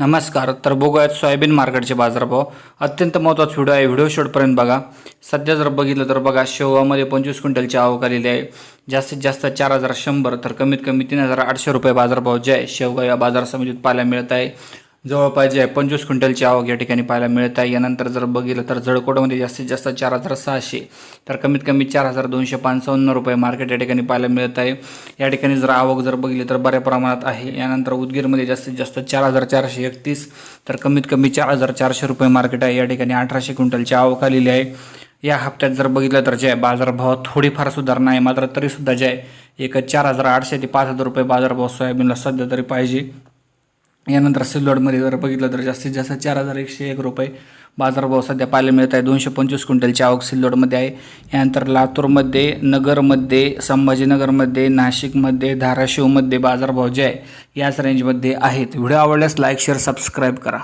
नमस्कार तर बघूयात सोयाबीन मार्केटचे बाजारभाव. अत्यंत महत्त्वाचा व्हिडिओ आहे. व्हिडिओ शेवटपर्यंत बघा. सध्या जर बघितलं तर बघा शेवामध्ये पंचवीस क्विंटलची आवक आलेली आहे. जास्तीत जास्त चार हजार शंभर तर कमीत कमी तीन हजार आठशे रुपये बाजारभाव जे आहे शेवगाव या बाजार समितीत पाहायला मिळत आहे. जवळपास जे आहे पंचवीस क्विंटलची आवक या ठिकाणी पाहायला मिळत आहे. यानंतर जर बघितलं तर जळकोटमध्ये जास्तीत जास्त चार हजार सहाशे तर कमीत कमी चार हजार दोनशे पंचावन्न रुपये मार्केट या ठिकाणी पाहायला मिळत आहे. या ठिकाणी जर आवक जर बघितली तर बऱ्या प्रमाणात आहे. यानंतर उदगीरमध्ये जास्तीत जास्त चार हजार चारशे एकतीस तर कमीत कमी चार हजार चारशे रुपये मार्केट आहे. या ठिकाणी अठराशे क्विंटलची आवक आलेली आहे. या हप्त्यात जर बघितलं तर जे आहे बाजारभावात थोडीफार सुधारणा आहे मात्र तरीसुद्धा जे आहे एक चार हजार आठशे ते पाच हजार रुपये बाजारभाव सोयाबीनला सध्या तरी पाहिजे. यानंतर सिल्लोडमध्ये जर बघितलं तर जास्तीत जास्त चार हजार एकशे एक रुपये बाजारभाव सध्या पाहायला मिळत आहे. दोनशे पंचवीस क्विंटलची आवक सिल्लोडमध्ये आहे. यानंतर लातूरमध्ये नगरमध्ये संभाजीनगरमध्ये नाशिकमध्ये धाराशिवमध्ये बाजारभाव जे आहे याच रेंजमध्ये आहेत. व्हिडिओ आवडल्यास लाईक शेअर सबस्क्राईब करा.